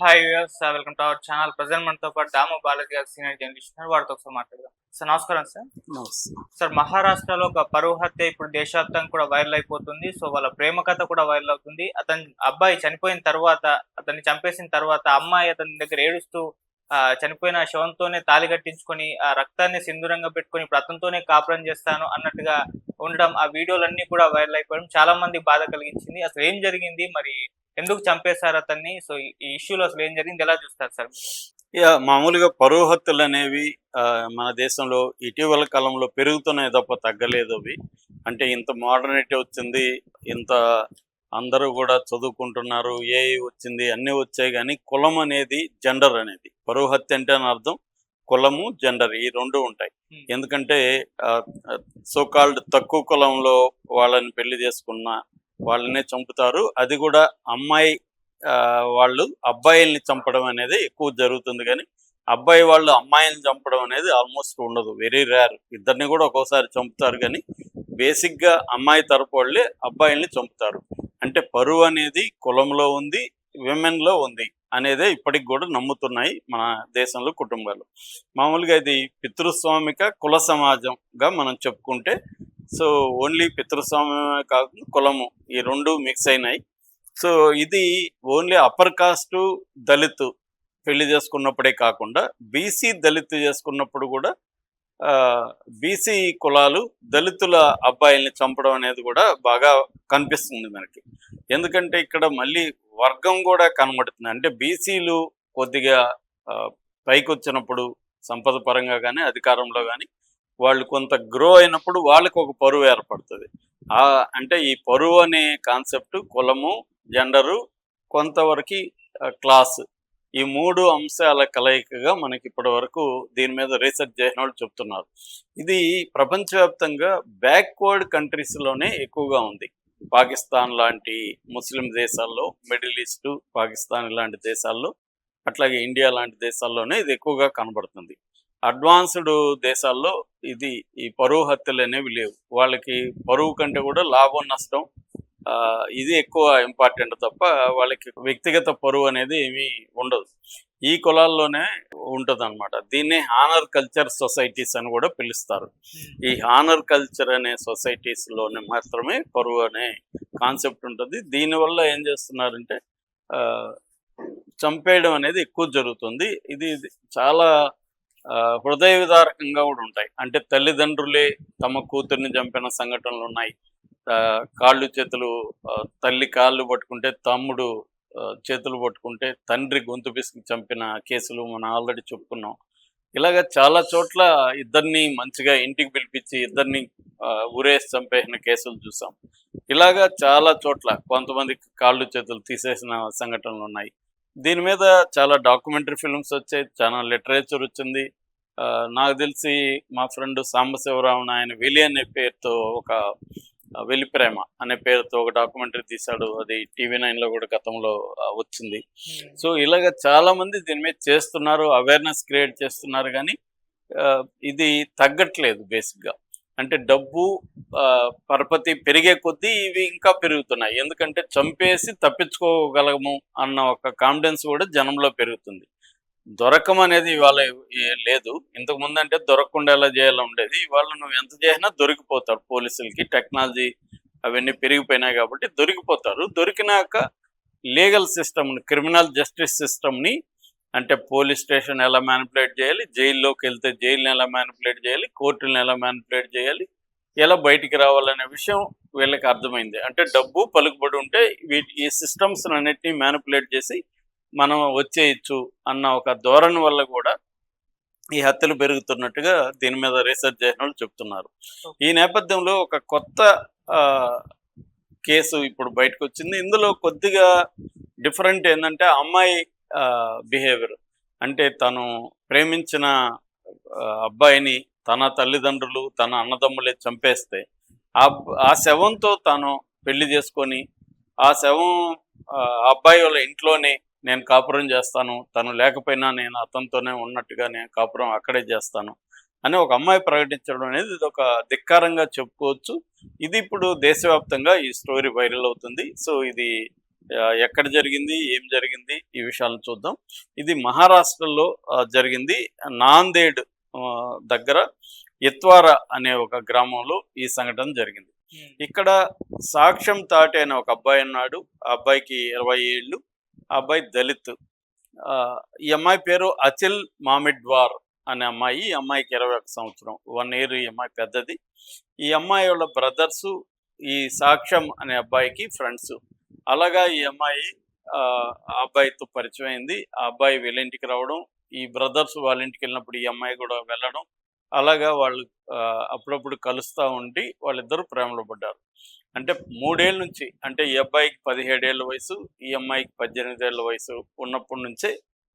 Hi viewers welcome to our channel present మనతో పాటు దాము బాలాజీ గారు సీనియర్ జర్నలిస్ట్ ఉన్నారు. వారితో ఒకసారి మాట్లాడదాం. సార్ నమస్కారం సార్ సార్ మహారాష్ట్రలో ఒక పరువు హత్య ఇప్పుడు దేశవ్యాప్తంగా కూడా వైరల్ అయిపోతుంది. సో వాళ్ళ ప్రేమ కథ కూడా వైరల్ అవుతుంది. అతని అబ్బాయి చనిపోయిన తర్వాత అతన్ని చంపేసిన తర్వాత అమ్మాయి అతని దగ్గర ఏడుస్తూ చనిపోయిన శవంతోనే తాళి కట్టించుకొని ఆ రక్తాన్ని సింధూరంగా పెట్టుకొని ఇప్పుడు అతనితోనే కాపురం చేస్తాను అన్నట్టుగా ఉండడం ఆ వీడియోలన్నీ కూడా వైరల్ అయిపోవడం చాలా మంది బాధ కలిగించింది. అసలు ఏం జరిగింది? మరి ఎందుకు చంపేశారు అతన్ని? సో ఈ- ఇష్యూలో అసలు ఏం జరిగింది? ఎలా చూస్తారు సార్? మామూలుగా పరువు హత్యలు అనేవి ఆ, మన దేశంలో ఇటీవల కాలంలో పెరుగుతున్నాయి తప్ప తగ్గలేదు అవి. అంటే ఇంత మోడర్నిటీ వచ్చింది ఇంత అందరూ కూడా చదువుకుంటున్నారు ఏ వచ్చింది అన్నీ వచ్చాయి కానీ కులం అనేది జెండర్ అనేది. పరువు హత్య అంటే అని అర్థం కులము జెండర్ ఈ రెండు ఉంటాయి. Hmm. ఎందుకంటే సోకాల్డ్ తక్కువ కులంలో వాళ్ళని పెళ్ళి చేసుకున్న వాళ్ళనే చంపుతారు. అది కూడా అమ్మాయి ఆ, వాళ్ళు అబ్బాయిల్ని చంపడం అనేది ఎక్కువ జరుగుతుంది కానీ అబ్బాయి వాళ్ళు అమ్మాయిని చంపడం అనేది ఆల్మోస్ట్ ఉండదు. వెరీ రేర్ ఇద్దరిని కూడా ఒక్కోసారి చంపుతారు కానీ బేసిక్గా అమ్మాయి తరపు వాళ్ళే అబ్బాయిల్ని చంపుతారు. అంటే పరువు అనేది కులంలో ఉంది విమెన్లో ఉంది అనేదే ఇప్పటికి కూడా నమ్ముతున్నాయి మన దేశంలో కుటుంబాలు. మామూలుగా ఇది పితృస్వామిక కుల సమాజంగా మనం చెప్పుకుంటే సో ఓన్లీ పితృస్వామ్యమే కాకుండా కులము ఈ రెండు మిక్స్ అయినాయి. సో ఇది ఓన్లీ అప్పర్ కాస్ట్ దళిత్ పెళ్ళి చేసుకున్నప్పుడే కాకుండా బీసీ దళిత్ చేసుకున్నప్పుడు కూడా బీసీ కులాలు దళితుల అబ్బాయిల్ని చంపడం అనేది కూడా బాగా కనిపిస్తుంది మనకి. ఎందుకంటే ఇక్కడ మళ్ళీ వర్గం కూడా కనబడుతుంది. అంటే బీసీలు కొద్దిగా పైకి వచ్చినప్పుడు సంపద పరంగా కానీ అధికారంలో కానీ వాళ్ళు కొంత గ్రో అయినప్పుడు వాళ్ళకి ఒక పరువు ఏర్పడుతుంది. ఆ అంటే ఈ పరువు అనే కాన్సెప్ట్ కులము జెండరు కొంతవరకు క్లాస్ ఈ మూడు అంశాల కలయికగా మనకి ఇప్పటి వరకు దీని మీద రీసెర్చ్ చేసిన వాళ్ళు చెప్తున్నారు. ఇది ప్రపంచవ్యాప్తంగా బ్యాక్వర్డ్ కంట్రీస్లోనే ఎక్కువగా ఉంది. పాకిస్తాన్ లాంటి ముస్లిం దేశాల్లో మిడిల్ ఈస్ట్ పాకిస్తాన్ లాంటి దేశాల్లో అట్లాగే ఇండియా లాంటి దేశాల్లోనే ఇది ఎక్కువగా కనబడుతుంది. అడ్వాన్స్డ్ దేశాల్లో ఇది ఈ పరువు హత్యలు అనేవి లేవు. వాళ్ళకి పరువు కంటే కూడా లాభం నష్టం ఇది ఎక్కువ ఇంపార్టెంట్ తప్ప వాళ్ళకి వ్యక్తిగత పరువు అనేది ఏమీ ఉండదు. ఈ కులాల్లోనే ఉంటుంది అనమాట దీన్ని హానర్ కల్చర్ సొసైటీస్ అని కూడా పిలుస్తారు. ఈ హానర్ కల్చర్ అనే సొసైటీస్లోనే మాత్రమే పరువు అనే కాన్సెప్ట్ ఉంటుంది. దీనివల్ల ఏం చేస్తున్నారంటే ఆ, చంపేయడం అనేది ఎక్కువ జరుగుతుంది. ఇది ఇది చాలా ఆ, హృదయ విదారకంగా కూడా ఉంటాయి. అంటే తల్లిదండ్రులే తమ కూతుర్ని చంపిన సంఘటనలు ఉన్నాయి. కాళ్ళు చేతులు తల్లి కాళ్ళు పట్టుకుంటే తమ్ముడు చేతులు పట్టుకుంటే తండ్రి గొంతు పిసికి చంపిన కేసులు మనం ఆల్రెడీ చెప్పుకున్నాం. ఇలాగ చాలా చోట్ల ఇద్దరిని మంచిగా ఇంటికి పిలిపించి ఇద్దరిని ఊరేసి చంపేసిన కేసులు చూసాం. ఇలాగా చాలా చోట్ల కొంతమంది కాళ్ళు చేతులు తీసేసిన సంఘటనలు ఉన్నాయి. దీని మీద చాలా డాక్యుమెంటరీ ఫిల్మ్స్ వచ్చాయి చాలా లిటరేచర్ వచ్చింది. ఆ, నాకు తెలిసి మా ఫ్రెండ్ సాంబశివరావు ఆయన విలియన్ అనే పేరుతో ఒక వెలి ప్రేమ అనే పేరుతో ఒక డాక్యుమెంటరీ తీశాడు. అది టీవీ నైన్లో కూడా గతంలో వచ్చింది. సో ఇలాగ చాలా మంది దీని మీద చేస్తున్నారు అవేర్నెస్ క్రియేట్ చేస్తున్నారు కానీ ఇది తగ్గట్లేదు బేసిక్గా అంటే డబ్బు పరపతి పెరిగే కొద్దీ ఇవి ఇంకా పెరుగుతున్నాయి. ఎందుకంటే చంపేసి తప్పించుకోగలము అన్న ఒక కాన్ఫిడెన్స్ కూడా జనంలో పెరుగుతుంది. దొరకం అనేది ఇవాళ లేదు. ఇంతకు ముందు అంటే దొరకకుండా ఎలా చేయాలో ఉండేది. ఇవాళ నువ్వు ఎంత చేసినా దొరికిపోతారు పోలీసులకి టెక్నాలజీ అవన్నీ పెరిగిపోయినాయి కాబట్టి దొరికిపోతారు దొరికినాక లీగల్ సిస్టమ్ని క్రిమినల్ జస్టిస్ సిస్టమ్ని అంటే పోలీస్ స్టేషన్ ఎలా మ్యానిపులేట్ చేయాలి జైల్లోకి వెళ్తే జైలుని ఎలా మ్యానిపులేట్ చేయాలి కోర్టులను ఎలా మ్యానిపులేట్ చేయాలి ఎలా బయటికి రావాలనే విషయం వీళ్ళకి అర్థమైంది. అంటే డబ్బు పలుకుబడి ఉంటే వీటి ఈ సిస్టమ్స్ అన్నిటినీ మ్యానిపులేట్ చేసి మనం వచ్చేయచ్చు అన్న ఒక ధోరణి వల్ల కూడా ఈ హత్యలు పెరుగుతున్నట్టుగా దీని మీద రీసెర్చ్ చేసిన వాళ్ళు చెప్తున్నారు ఈ నేపథ్యంలో ఒక కొత్త కేసు ఇప్పుడు బయటకు వచ్చింది ఇందులో కొద్దిగా డిఫరెంట్ ఏంటంటే అమ్మాయి బిహేవియర్. అంటే తను ప్రేమించిన అబ్బాయిని తన తల్లిదండ్రులు తన అన్నదమ్ములే చంపేస్తే ఆ ఆ శవంతో తాను పెళ్ళి చేసుకొని ఆ శవం అబ్బాయి వాళ్ళ ఇంట్లోనే నేను కాపురం చేస్తాను తను లేకపోయినా నేను అతనితోనే ఉన్నట్టుగా నేను కాపురం అక్కడే చేస్తాను అని ఒక అమ్మాయి ప్రకటించడం అనేది ఇది ఒక ధిక్కారంగా చెప్పుకోవచ్చు. ఇది ఇప్పుడు దేశవ్యాప్తంగా ఈ స్టోరీ వైరల్ అవుతుంది. సో ఇది ఎక్కడ జరిగింది ఏం జరిగింది ఈ విషయాలను చూద్దాం. ఇది మహారాష్ట్రలో జరిగింది నాందేడ్ దగ్గర ఎత్వార అనే ఒక గ్రామంలో ఈ సంఘటన జరిగింది. ఇక్కడ సాక్ష్యం తాటి అనే ఒక అబ్బాయి ఉన్నాడు. ఆ అబ్బాయికి ఇరవై ఏళ్ళు. ఆ అబ్బాయి దళిత్. ఆ, ఈ అమ్మాయి పేరు అచిల్ మామిడ్వార్ అనే అమ్మాయి. ఈ అమ్మాయికి ఇరవై ఒక సంవత్సరం. వన్ ఇయర్ ఈ అమ్మాయి పెద్దది. ఈ అమ్మాయి వాళ్ళ బ్రదర్స్ ఈ సాక్ష్యం అనే అబ్బాయికి ఫ్రెండ్స్. అలాగా ఈ అమ్మాయి ఆ అబ్బాయితో పరిచయం అయింది. ఆ అబ్బాయి వీళ్ళ ఇంటికి రావడం ఈ బ్రదర్స్ వాళ్ళ ఇంటికి వెళ్ళినప్పుడు ఈ అమ్మాయి కూడా వెళ్ళడం. అలాగా వాళ్ళు అప్పుడప్పుడు కలుస్తూ ఉండి వాళ్ళిద్దరూ ప్రేమలో పడ్డారు. అంటే మూడేళ్ళ నుంచి అంటే ఈ అబ్బాయికి పదిహేడేళ్ళ వయసు ఈ అమ్మాయికి పద్దెనిమిదేళ్ళ వయసు ఉన్నప్పటి నుంచే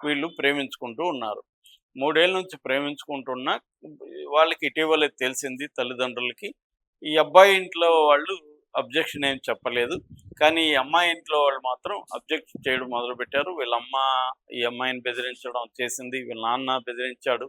వీళ్ళు ప్రేమించుకుంటూ ఉన్నారు. మూడేళ్ళ నుంచి ప్రేమించుకుంటున్నా వాళ్ళకి ఇటీవలే తెలిసింది తల్లిదండ్రులకి. ఈ అబ్బాయి ఇంట్లో వాళ్ళు అబ్జెక్షన్ ఏం చెప్పలేదు. కానీ ఈ అమ్మాయి ఇంట్లో వాళ్ళు మాత్రం అబ్జెక్ట్ చేయడం మొదలుపెట్టారు. వీళ్ళ అమ్మ ఈ అమ్మాయిని బెదిరించడం చేసింది వీళ్ళ నాన్న బెదిరించాడు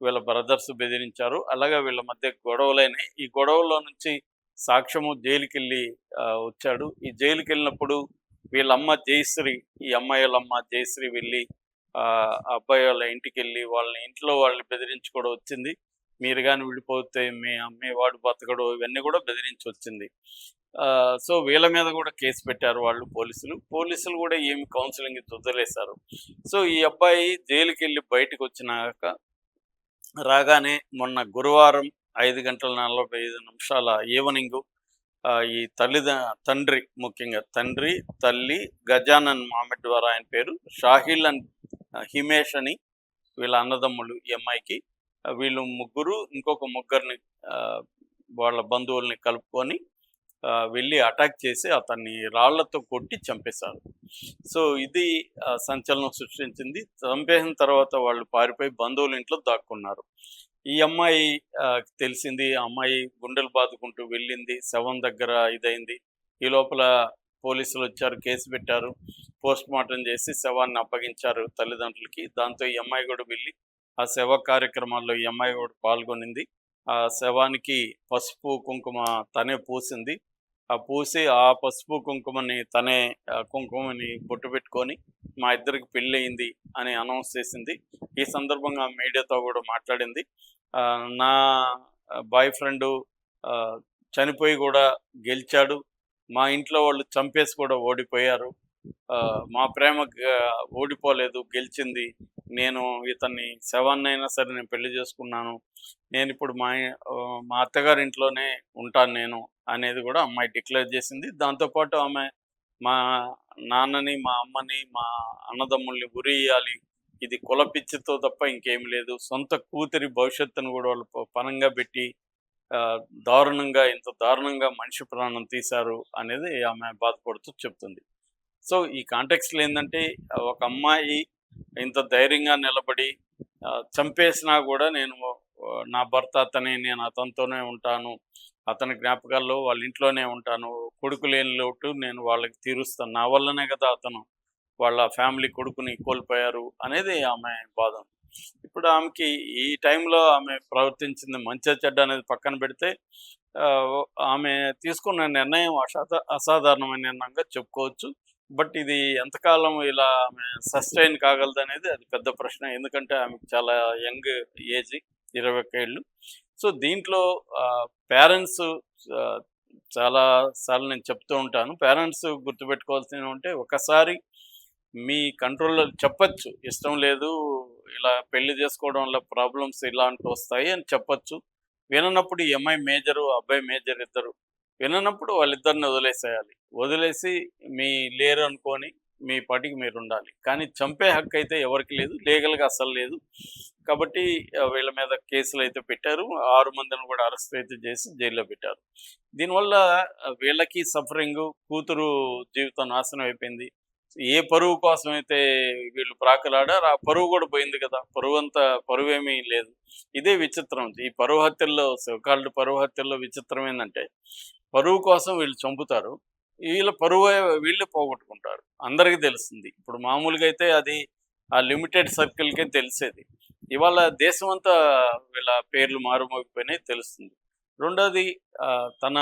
వీళ్ళ బ్రదర్స్ బెదిరించారు. అలాగే వీళ్ళ మధ్య గొడవలైనాయి. ఈ గొడవల్లో నుంచి సాక్ష్యము జైలుకి వెళ్ళి వచ్చాడు. ఈ జైలుకి వెళ్ళినప్పుడు వీళ్ళమ్మ జయశ్రీ ఈ అమ్మాయి వాళ్ళమ్మ జయశ్రీ వెళ్ళి అబ్బాయి వాళ్ళ ఇంటికి వెళ్ళి వాళ్ళని ఇంట్లో వాళ్ళని బెదిరించి కూడా వచ్చింది. మీరు కానీ విడిపోతే మీ అమ్మే వాడు బతకడు ఇవన్నీ కూడా బెదిరించి వచ్చింది. సో వీళ్ళ మీద కూడా కేసు పెట్టారు వాళ్ళు పోలీసులు. పోలీసులు కూడా ఏమి కౌన్సిలింగ్ వదిలేశారు సో ఈ అబ్బాయి జైలుకి వెళ్ళి బయటకు వచ్చినాక రాగానే మొన్న గురువారం ఐదు గంటల నలభై ఐదు నిమిషాల ఈవినింగ్. ఈ తల్లిద తండ్రి ముఖ్యంగా తండ్రి తల్లి గజానన్ మామెడ్ ద్వారా ఆయన పేరు. షాహిల్ అండ్ హిమేష్ అని వీళ్ళ అన్నదమ్ములు ఈ అమ్మాయికి. వీళ్ళు ముగ్గురు ఇంకొక ముగ్గురిని ఆ, వాళ్ళ బంధువుల్ని కలుపుకొని వెళ్ళి అటాక్ చేసి అతన్ని రాళ్ళతో కొట్టి చంపేశారు. సో ఇది సంచలనం సృష్టించింది. చంపేసిన తర్వాత వాళ్ళు పారిపోయి బంధువుల ఇంట్లో దాక్కున్నారు. ఈ అమ్మాయి ఆ, తెలిసింది. ఆ అమ్మాయి గుండెలు బాదుకుంటూ వెళ్ళింది. శవం దగ్గర ఇదైంది. ఈ లోపల పోలీసులు వచ్చారు కేసు పెట్టారు. పోస్ట్ మార్టం చేసి శవాన్ని అప్పగించారు తల్లిదండ్రులకి. దాంతో ఈ అమ్మాయి కూడా వెళ్ళి ఆ శవ కార్యక్రమాల్లో ఈ అమ్మాయి కూడా పాల్గొనింది. ఆ శవానికి పసుపు కుంకుమ తనే పూసింది. ఆ పూసి ఆ పసుపు కుంకుమని తనే కుంకుమని బొట్టు పెట్టుకొని మా ఇద్దరికి పెళ్ళి అయింది అని అనౌన్స్ చేసింది. ఈ సందర్భంగా మీడియాతో కూడా మాట్లాడింది. నా బాయ్ ఫ్రెండ్ చనిపోయి కూడా గెలిచాడు. మా ఇంట్లో వాళ్ళు చంపేసి కూడా ఓడిపోయారు. మా ప్రేమ ఓడిపోలేదు గెలిచింది. నేను ఇతన్ని శవాన్నైనా సరే నేను పెళ్ళి చేసుకున్నాను. నేను ఇప్పుడు మా మా అత్తగారి ఇంట్లోనే ఉంటాను నేను అనేది కూడా అమ్మాయి డిక్లేర్ చేసింది. దాంతోపాటు ఆమె మా నాన్నని మా అమ్మని మా అన్నదమ్ముల్ని ఉరియాలి. ఇది కుల పిచ్చితో తప్ప ఇంకేం లేదు. సొంత కూతురి భవిష్యత్తును కూడా వాళ్ళు పనంగా పెట్టి దారుణంగా ఇంత దారుణంగా మనిషి ప్రాణం తీశారు అనేది ఆమె బాధపడుతూ చెప్తుంది. సో ఈ కాంటెక్స్లో ఏంటంటే ఒక అమ్మాయి ఇంత ధైర్యంగా నిలబడి చంపేసినా కూడా నేను నా భర్త అతనే నేను అతనితోనే ఉంటాను అతని జ్ఞాపకాల్లో వాళ్ళ ఇంట్లోనే ఉంటాను. కొడుకు లేని లోటు నేను వాళ్ళకి తీరుస్తాను. నా వల్లనే కదా అతను వాళ్ళ ఫ్యామిలీ కొడుకుని కోల్పోయారు అనేది ఆమె బాధ. ఇప్పుడు ఆమెకి ఈ టైంలో ఆమె ప్రవర్తించింది మంచి చెడ్డ అనేది పక్కన పెడితే ఆమె తీసుకున్న నిర్ణయం అసాధ అసాధారణమైన నిర్ణయంగా చెప్పుకోవచ్చు. బట్ ఇది ఎంతకాలం ఇలా ఆమె సస్టైన్ కాగలదు అనేది అది పెద్ద ప్రశ్న. ఎందుకంటే ఆమెకు చాలా యంగ్ ఏజ్ ఇరవై ఒక్క ఏళ్ళు. సో దీంట్లో పేరెంట్స్ చాలా సార్లు నేను చెప్తూ ఉంటాను. పేరెంట్స్ గుర్తుపెట్టుకోవాల్సిన ఉంటే ఒకసారి మీ కంట్రోల్లో చెప్పచ్చు. ఇష్టం లేదు ఇలా పెళ్ళి చేసుకోవడం వల్ల ప్రాబ్లమ్స్ ఇలాంటివి వస్తాయి అని చెప్పచ్చు. విననప్పుడు ఈ మేజరు అబ్బాయి మేజర్ ఇద్దరు విననప్పుడు వాళ్ళిద్దరిని వదిలేసేయాలి. వదిలేసి మీ లేరు అనుకొని మీ పాటికి మీరు ఉండాలి కానీ చంపే హక్కు అయితే ఎవరికి లేదు. లీగల్గా అసలు లేదు. కాబట్టి వీళ్ళ మీద కేసులు అయితే పెట్టారు. ఆరు మందిని కూడా అరెస్ట్ అయితే చేసి జైల్లో పెట్టారు. దీనివల్ల వీళ్ళకి సఫరింగ్ కూతురు జీవితం నాశనం అయిపోయింది. ఏ పరువు కోసం అయితే వీళ్ళు ప్రాకలాడారు ఆ పరువు కూడా పోయింది కదా. పరువు అంతా పరువేమీ లేదు. ఇదే విచిత్రం. ఈ పరువు హత్యల్లో కాళ్ళు పరువు హత్యల్లో విచిత్రం ఏంటంటే పరువు కోసం వీళ్ళు చంపుతారు. వీళ్ళ పరువు వీళ్ళు పోగొట్టుకుంటారు. అందరికీ తెలుస్తుంది ఇప్పుడు మామూలుగా అయితే అది ఆ లిమిటెడ్ సర్కిల్కే తెలిసేది. ఇవాళ దేశం అంతా వీళ్ళ పేర్లు మారుమోగిపోయినాయి తెలుస్తుంది. రెండోది తన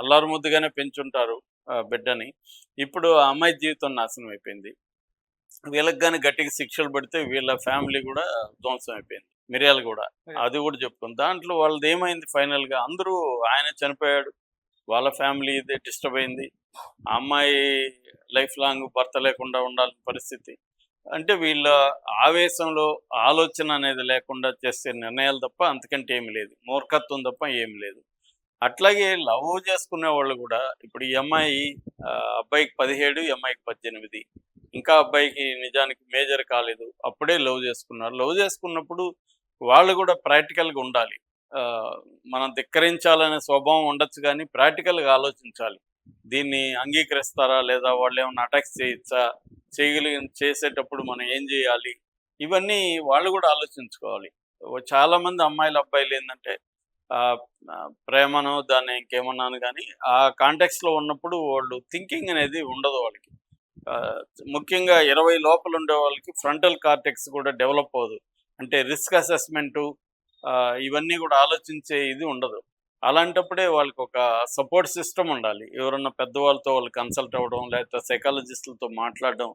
అల్లారు ముద్దుగానే పెంచుంటారు బిడ్డని. ఇప్పుడు ఆ అమ్మాయి జీవితం నాశనం అయిపోయింది. వీళ్ళకి కానీ గట్టిగా శిక్షలు పడితే వీళ్ళ ఫ్యామిలీ కూడా ధ్వంసం అయిపోయింది. మిరియాలు కూడా అది కూడా చెప్పుకుంది. దాంట్లో వాళ్ళది ఏమైంది ఫైనల్గా అందరూ ఆయన చనిపోయాడు. వాళ్ళ ఫ్యామిలీ ఇది డిస్టర్బ్ అయింది. ఆ అమ్మాయి లైఫ్ లాంగ్ భర్త లేకుండా ఉండాల్సిన పరిస్థితి. అంటే వీళ్ళ ఆవేశంలో ఆలోచన అనేది లేకుండా చేసే నిర్ణయాలు తప్ప అంతకంటే ఏమి లేదు. మూర్ఖత్వం తప్ప ఏమి లేదు. అట్లాగే లవ్ చేసుకునే వాళ్ళు కూడా ఇప్పుడు ఈ అమ్మాయి అబ్బాయికి పదిహేడు ఈ అమ్మాయికి పద్దెనిమిది. ఇంకా అబ్బాయికి నిజానికి మేజర్ కాలేదు. అప్పుడే లవ్ చేసుకున్నారు. లవ్ చేసుకున్నప్పుడు వాళ్ళు కూడా ప్రాక్టికల్గా ఉండాలి. మనం ధిక్కరించాలనే స్వభావం ఉండొచ్చు కానీ ప్రాక్టికల్గా ఆలోచించాలి. దీన్ని అంగీకరిస్తారా లేదా వాళ్ళు ఏమైనా అటాక్స్ చేయొచ్చా చేయగలిగి చేసేటప్పుడు మనం ఏం చేయాలి? ఇవన్నీ వాళ్ళు కూడా ఆలోచించుకోవాలి. చాలామంది చాలా మంది అమ్మాయిలు అబ్బాయిలు ఏంటంటే ప్రేమను దాన్ని ఇంకేమన్నాను కానీ ఆ కాంటెక్స్లో ఉన్నప్పుడు వాళ్ళు థింకింగ్ అనేది ఉండదు వాళ్ళకి. ఆ, ముఖ్యంగా ఇరవై లోపల ఉండే వాళ్ళకి ఫ్రంటల్ కార్టెక్స్ కూడా డెవలప్ అవ్వదు. అంటే రిస్క్ అసెస్మెంటు ఇవన్నీ కూడా ఆలోచించే ఇది ఉండదు. అలాంటప్పుడే వాళ్ళకి ఒక సపోర్ట్ సిస్టమ్ ఉండాలి. ఎవరన్నా పెద్దవాళ్ళతో వాళ్ళు కన్సల్ట్ అవ్వడం లేకపోతే సైకాలజిస్టులతో మాట్లాడడం